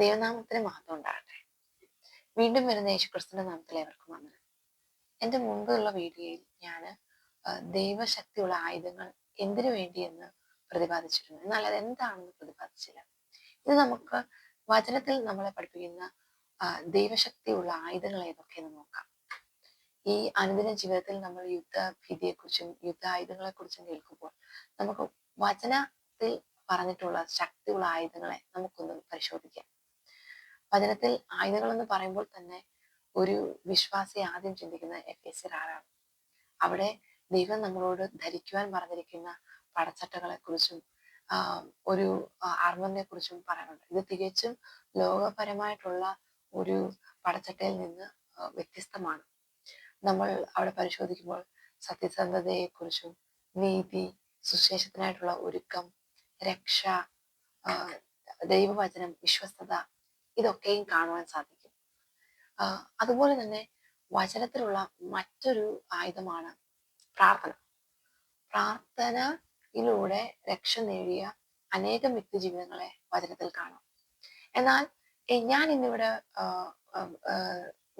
ദൈവനാമത്തിന് മഹത്വം ഉണ്ടാകട്ടെ. വീണ്ടും വരുന്ന യേശുക്രിസ്തുവിന്റെ നാമത്തിൽ ഏവർക്കും വന്നത് എന്റെ മുൻപുള്ള വീഡിയോയിൽ ഞാൻ ദൈവശക്തിയുള്ള ആയുധങ്ങൾ എന്തിനു വേണ്ടിയെന്ന് പ്രതിപാദിച്ചിരുന്നു. എന്നാൽ അത് എന്താണെന്ന് പ്രതിപാദിച്ചില്ല. ഇത് നമുക്ക് വചനത്തിൽ നമ്മളെ പഠിപ്പിക്കുന്ന ദൈവശക്തിയുള്ള ആയുധങ്ങൾ ഏതൊക്കെയെന്ന് നോക്കാം. ഈ അനുദിന ജീവിതത്തിൽ നമ്മൾ യുദ്ധ ഭീതിയെക്കുറിച്ചും യുദ്ധ ആയുധങ്ങളെക്കുറിച്ചും കേൾക്കുമ്പോൾ നമുക്ക് വചനത്തിൽ പറഞ്ഞിട്ടുള്ള ശക്തിയുള്ള ആയുധങ്ങളെ നമുക്കൊന്ന് പരിശോധിക്കാം. വചനത്തിൽ ആയുധങ്ങൾ എന്ന് പറയുമ്പോൾ തന്നെ ഒരു വിശ്വാസി ആദ്യം ചിന്തിക്കുന്ന എഫ് എസ് ആരാണ്? അവിടെ ദൈവം നമ്മളോട് ധരിക്കുവാൻ പറഞ്ഞിരിക്കുന്ന പടച്ചട്ടകളെ കുറിച്ചും ഒരു ആർമറിനെ കുറിച്ചും പറയാനുണ്ട് ഇത് തികച്ചും ലോകപരമായിട്ടുള്ള ഒരു പടച്ചട്ടയിൽ നിന്ന് വ്യത്യസ്തമാണ്. നമ്മൾ അവിടെ പരിശോധിക്കുമ്പോൾ സത്യസന്ധതയെക്കുറിച്ചും നീതി സുശേഷത്തിനായിട്ടുള്ള ഒരുക്കം രക്ഷ ദൈവവചനം വിശ്വസ്തത ഇതൊക്കെയും കാണുവാൻ സാധിക്കും. അതുപോലെ തന്നെ വചനത്തിലുള്ള മറ്റൊരു ആയുധമാണ് പ്രാർത്ഥന. പ്രാർത്ഥനയിലൂടെ രക്ഷ നേടിയ അനേകം വ്യക്തി ജീവിതങ്ങളെ വചനത്തിൽ കാണാം. എന്നാൽ ഞാൻ ഇന്നിവിടെ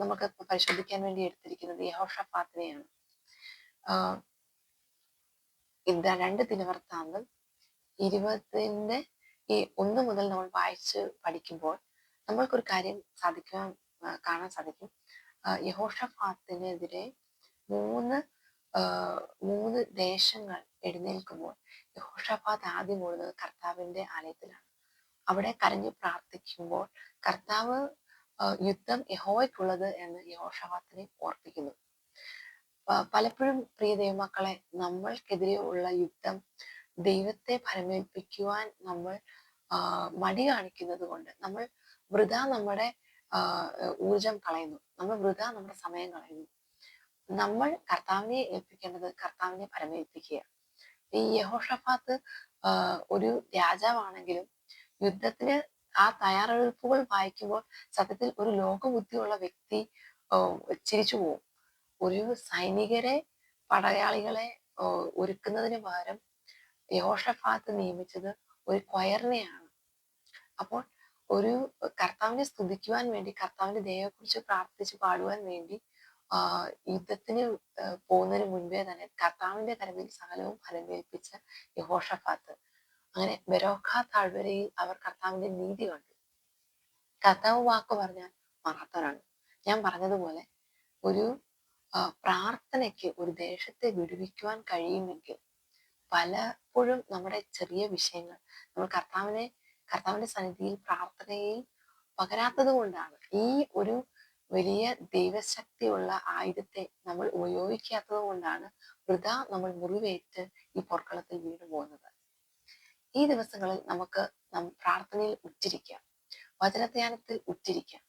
നമുക്ക് പരിശോധിക്കാൻ വേണ്ടി എടുത്തിരിക്കുന്നത് യഹോഷഫാത്തിനെയാണ്. ഇത് രണ്ട് ദിനവൃത്താന്തം ഇരുപതിന്റെ ഈ ഒന്ന് മുതൽ നമ്മൾ വായിച്ച് പഠിക്കുമ്പോൾ നമ്മൾക്കൊരു കാര്യം സാധിക്കാൻ കാണാൻ സാധിക്കും. യഹോഷഫാത്തിനെതിരെ മൂന്ന് മൂന്ന് ദേശങ്ങൾ എഴുന്നേൽക്കുമ്പോൾ യഹോഷഫാത്ത് ആദ്യം ഓടുന്നത് കർത്താവിന്റെ ആലയത്തിലാണ്. അവിടെ കരഞ്ഞു പ്രാർത്ഥിക്കുമ്പോൾ കർത്താവ് യുദ്ധം യഹോയ്ക്കുള്ളത് എന്ന് യഹോഷഫാത്തിനെ ഓർപ്പിക്കുന്നു. പലപ്പോഴും പ്രിയ ദൈവമക്കളെ നമ്മൾക്കെതിരെ ഉള്ള യുദ്ധം ദൈവത്തെ ഫലമേൽപ്പിക്കുവാൻ നമ്മൾ മടി കാണിക്കുന്നത് കൊണ്ട് നമ്മൾ വൃത നമ്മുടെ ഊർജം കളയുന്നു. നമ്മൾ വൃത നമ്മുടെ സമയം കളയുന്നു. നമ്മൾ കർത്താവിനെ ഏൽപ്പിക്കേണ്ടത് കർത്താവിനെ പരമേൽപ്പിക്കുക ഈ യഹോഷഫാത്ത് ഒരു രാജാവാണെങ്കിലും യുദ്ധത്തിന് ആ തയ്യാറെടുപ്പുകൾ വായിക്കുമ്പോൾ സത്യത്തിൽ ഒരു ലോകബുദ്ധിയുള്ള വ്യക്തി ചിരിച്ചു പോകും ഒരു സൈനികരെ പടയാളികളെ ഒരുക്കുന്നതിന് പകരം യോഷഫാത്ത് നിയമിച്ചത് ഒരു ക്വയറിനെയാണ്. അപ്പോൾ ഒരു കർത്താവിനെ സ്തുതിക്കുവാൻ വേണ്ടി കർത്താവിന്റെ ദയയെക്കുറിച്ച് പ്രാർത്ഥിച്ച് പാടുവാൻ വേണ്ടി യുദ്ധത്തിന് പോകുന്നതിന് മുൻപേ തന്നെ കർത്താവിന്റെ കരവിൽ സകലവും ഫലമേൽപ്പിച്ച യഹോഷഫാത്ത്. അങ്ങനെ ബെരോഖ താഴ്വരയിൽ അവർ കർത്താവിന്റെ നീതി കണ്ടു. കർത്താവ് വാക്ക് പറഞ്ഞാൽ മറാത്തവരാണ്. ഞാൻ പറഞ്ഞതുപോലെ ഒരു പ്രാർത്ഥനയ്ക്ക് ഒരു ദേശത്തെ വിടുവിക്കുവാൻ കഴിയുമെങ്കിൽ പലപ്പോഴും നമ്മുടെ ചെറിയ വിഷയങ്ങൾ നമ്മൾ കർത്താവിനെ കർത്താവിന്റെ സന്നിധിയിൽ പ്രാർത്ഥനയിൽ പകരാത്തത് കൊണ്ടാണ്. ഈ ഒരു വലിയ ദൈവശക്തിയുള്ള ആയുധത്തെ നമ്മൾ ഉപയോഗിക്കാത്തത് കൊണ്ടാണ് വൃത നമ്മൾ മുറിവേറ്റ് ഈ പൊർക്കളത്തിൽ വീണു പോകുന്നത്. ഈ ദിവസങ്ങളിൽ നമുക്ക് പ്രാർത്ഥനയിൽ ഉച്ചരിക്കാം. വചനധ്യാനത്തിൽ ഉച്ചരിക്കാം.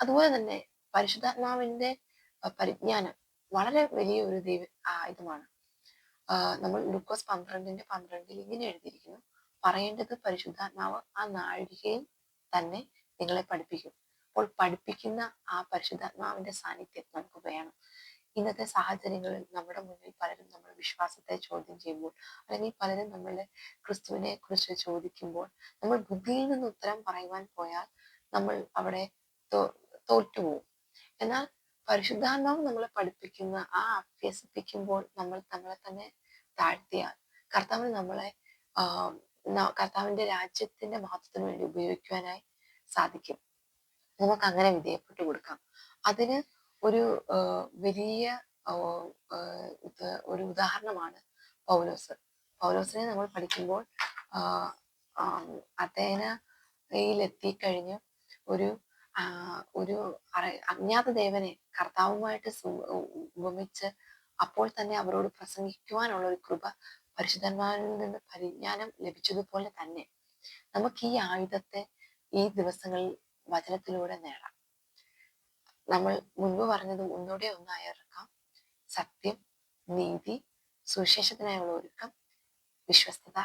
അതുപോലെ തന്നെ പരിശുദ്ധാത്മാവിന്റെ പരിജ്ഞാനം വളരെ വലിയ ഒരു ദൈവ ആയുധമാണ്. നമ്മൾ ലൂക്കോസ് പന്ത്രണ്ടിന്റെ പന്ത്രണ്ടിൽ ഇങ്ങനെ എഴുതിയിരിക്കുന്നു. പറയേണ്ടത് പരിശുദ്ധാത്മാവ് ആ നാഴികയിൽ തന്നെ നിങ്ങളെ പഠിപ്പിക്കും. അപ്പോൾ പഠിപ്പിക്കുന്ന ആ പരിശുദ്ധാത്മാവിന്റെ സാന്നിധ്യം നമുക്ക് വേണം. ഇന്നത്തെ സാഹചര്യങ്ങളിൽ നമ്മുടെ മുന്നിൽ പലരും നമ്മുടെ വിശ്വാസത്തെ ചോദ്യം ചെയ്യുമ്പോൾ അല്ലെങ്കിൽ പലരും നമ്മളെ ക്രിസ്തുവിനെ കുറിച്ച് ചോദിക്കുമ്പോൾ നമ്മൾ ബുദ്ധിയിൽ നിന്ന് ഉത്തരം പറയുവാൻ പോയാൽ നമ്മൾ അവിടെ തോറ്റുപോകും. എന്നാൽ പരിശുദ്ധാത്മാവ് നമ്മളെ പഠിപ്പിക്കുന്ന ആ അഭ്യസിപ്പിക്കുമ്പോൾ നമ്മൾ നമ്മളെ തന്നെ താഴ്ത്തിയാൽ കർത്താവിന് നമ്മളെ കർത്താവിന്റെ രാജ്യത്തിന്റെ മഹത്വത്തിന് വേണ്ടി ഉപയോഗിക്കുവാനായി സാധിക്കും നമുക്ക് അങ്ങനെ വിധേയപ്പെട്ടു കൊടുക്കാം അതിന് ഒരു വലിയ ഒരു ഉദാഹരണമാണ് പൗലോസ് പൗലോസിനെ നമ്മൾ പഠിക്കുമ്പോൾ അത്തേനയിൽ കഴിഞ്ഞ് ഒരു ഒരു അജ്ഞാത ദേവനെ കർത്താവുമായിട്ട് ഉപമിച്ച് അപ്പോൾ തന്നെ അവരോട് പ്രസംഗിക്കുവാനുള്ള ഒരു കൃപ പരിശുദ്ധന്മാരിൽ നിന്ന് പരിജ്ഞാനം ലഭിച്ചതുപോലെ തന്നെ നമുക്ക് ഈ ആയുധത്തെ ഈ ദിവസങ്ങളിൽ വചനത്തിലൂടെ നേടാം. നമ്മൾ മുൻപ് പറഞ്ഞത് ഒന്നുകൂടെ ഒന്നായിറക്കാം സത്യം നീതി സുവിശേഷത്തിനായുള്ള ഒരുക്കം വിശ്വസ്തത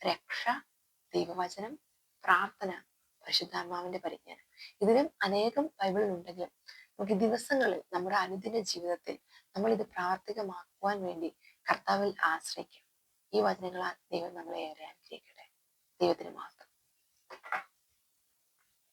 രക്ഷ ദൈവവചനം പ്രാർത്ഥന പരിശുദ്ധാത്മാവിന്റെ പരിജ്ഞാനം. ഇതിലും അനേകം ബൈബിളിൽ ഉണ്ടെങ്കിലും നമുക്ക് ദിവസങ്ങളിൽ നമ്മുടെ അനുദിന ജീവിതത്തിൽ നമ്മൾ ഇത് പ്രാവർത്തികമാക്കുവാൻ വേണ്ടി കർത്താവിൽ ആശ്രയിക്കാം. ഈ വചനങ്ങളാൽ ദൈവം നമ്മളെ ഏറെ അനുഗ്രഹിക്കട്ടെ. ദൈവത്തിന് മാത്രം.